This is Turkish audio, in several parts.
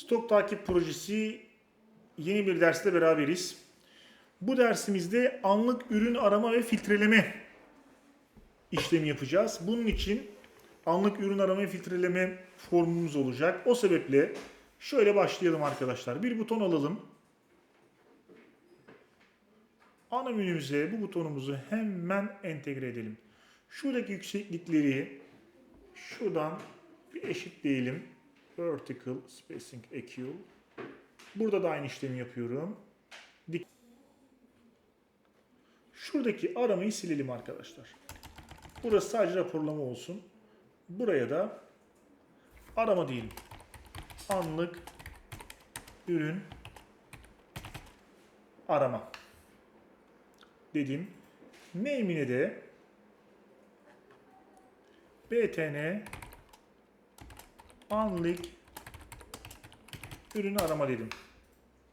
Stok takip projesi yeni bir derste beraberiz. Bu dersimizde anlık ürün arama ve filtreleme işlemi yapacağız. Bunun için anlık ürün arama ve filtreleme formumuz olacak. O sebeple şöyle başlayalım arkadaşlar. Bir buton alalım. Ana menümüze bu butonumuzu hemen entegre edelim. Şuradaki yükseklikleri şuradan bir eşitleyelim. Vertical spacing equal. Burada da aynı işlemi yapıyorum. Dik- Şuradaki aramayı silelim arkadaşlar. Burası sadece raporlama olsun. Buraya da arama diyelim. Anlık ürün arama dedim. Name'ine de btn anlık ürün arama dedim.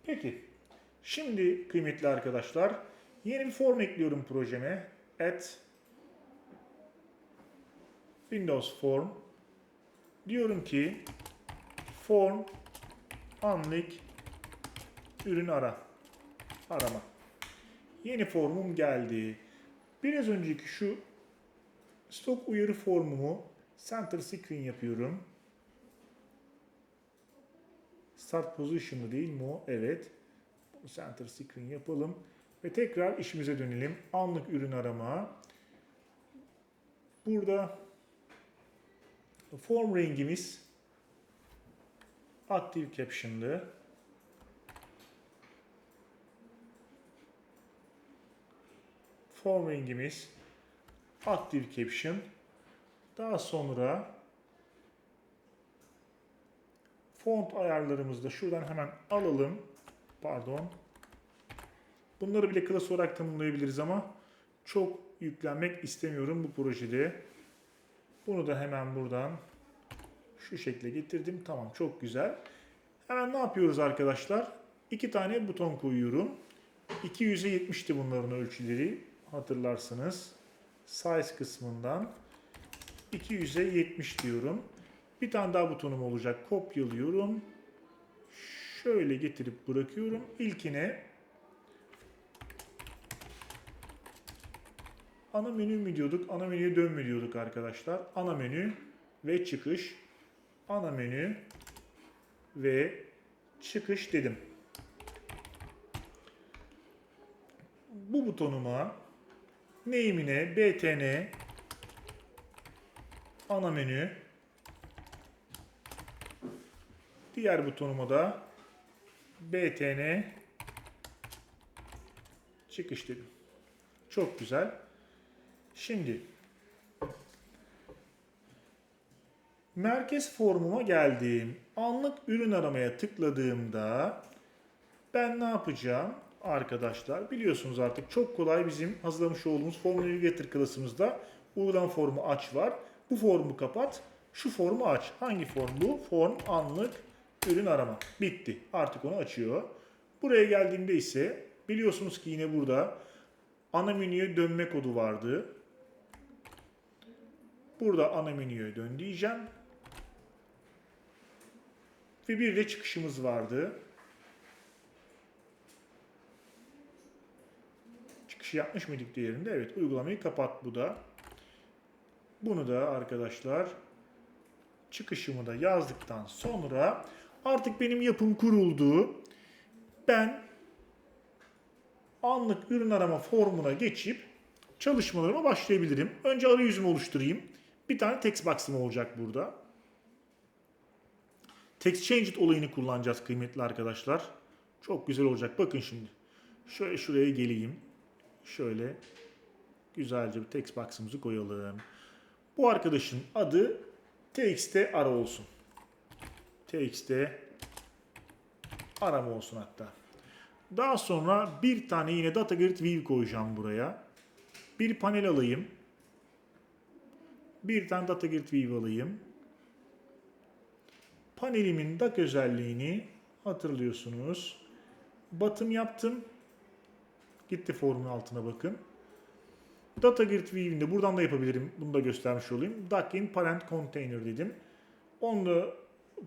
Peki. Şimdi kıymetli arkadaşlar yeni bir form ekliyorum projeme. Add Windows Form. Diyorum ki form anlık ürün ara. Arama. Yeni formum geldi. Biraz önceki şu stok uyarı formumu center screen yapıyorum. Start position'lı değil mi o? Evet. Center screen yapalım. Ve tekrar işimize dönelim. Anlık ürün arama. Burada form rengimiz active caption'lı. Form rengimiz active caption. Daha sonra font ayarlarımızı da şuradan hemen alalım. Pardon. Bunları bile klas olarak tanımlayabiliriz ama çok yüklenmek istemiyorum bu projede. Bunu da hemen buradan şu şekle getirdim. Tamam çok güzel. Hemen ne yapıyoruz arkadaşlar? İki tane buton koyuyorum. 200'e 70'ti bunların ölçüleri hatırlarsınız. Size kısmından 200'e 70 diyorum. Bir tane daha butonum olacak. Kopyalıyorum. Şöyle getirip bırakıyorum. İlkine ana menü mü diyorduk? Ana menüye dönme diyorduk arkadaşlar. Ana menü ve çıkış. Ana menü ve çıkış dedim. Bu butonuma name'ine btn ana menü diğer butonuma da btn çıkış dedim. Çok güzel. Şimdi merkez formuma geldim. Anlık ürün aramaya tıkladığımda ben ne yapacağım arkadaşlar? Biliyorsunuz artık çok kolay bizim hazırlamış olduğumuz Form Navigator klasımızda uygulama formu aç var. Bu formu kapat. Şu formu aç. Hangi form bu? Form anlık ürün arama. Bitti. Artık onu açıyor. Buraya geldiğimde ise biliyorsunuz ki yine burada ana menüye dönme kodu vardı. Burada ana menüye dön diyeceğim. Ve bir de çıkışımız vardı. Çıkışı yapmış mıydık diğerinde? Evet uygulamayı kapat bu da. Bunu da arkadaşlar çıkışımı da yazdıktan sonra artık benim yapım kuruldu. Ben anlık ürün arama formuna geçip çalışmalarıma başlayabilirim. Önce arayüzümü oluşturayım. Bir tane text box'ım olacak burada. Text Changed olayını kullanacağız kıymetli arkadaşlar. Çok güzel olacak. Bakın şimdi. Şöyle şuraya geleyim. Şöyle güzelce bir text box'ımızı koyalım. Bu arkadaşın adı TXT ara olsun. TXT arama olsun hatta. Daha sonra bir tane yine Data Grid View koyacağım buraya. Bir panel alayım. Bir tane Data Grid View alayım. Panelimin DAC özelliğini hatırlıyorsunuz. Batım yaptım. Gitti formun altına bakın. Data Grid View'ini de buradan da yapabilirim. Bunu da göstermiş olayım. Duck in Parent Container dedim. Onu da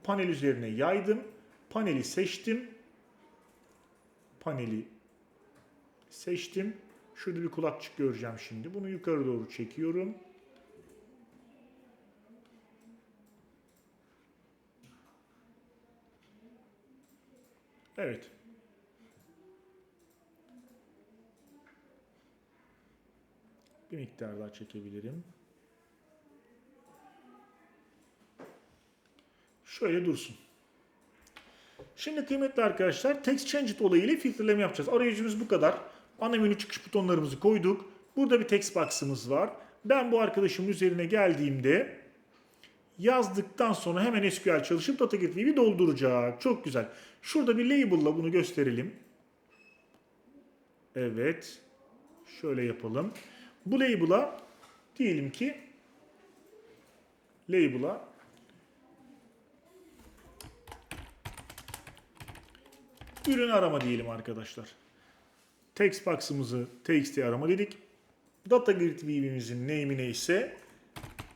panel üzerine yaydım. Paneli seçtim. Paneli seçtim. Şurada bir kulakçık göreceğim şimdi. Bunu yukarı doğru çekiyorum. Evet. Bir miktar daha çekebilirim. Şöyle dursun. Şimdi kıymetli arkadaşlar text change it olayıyla filtreleme yapacağız. Arayüzümüz bu kadar. Ana menü çıkış butonlarımızı koyduk. Burada bir text box'ımız var. Ben bu arkadaşımın üzerine geldiğimde yazdıktan sonra hemen SQL çalışıp DataGrid View'i dolduracak. Çok güzel. Şurada bir label'la bunu gösterelim. Evet. Şöyle yapalım. Bu label'a diyelim ki label'a ürün arama diyelim arkadaşlar. Text box'ımızı txt arama dedik. Data Grid View'imizin name'i neyse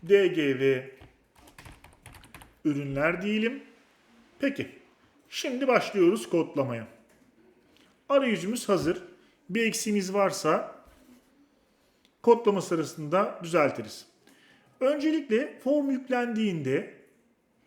dgv ürünler diyelim. Peki. Şimdi başlıyoruz kodlamaya. Arayüzümüz hazır. Bir eksiğimiz varsa kodlama sırasında düzeltiriz. Öncelikle form yüklendiğinde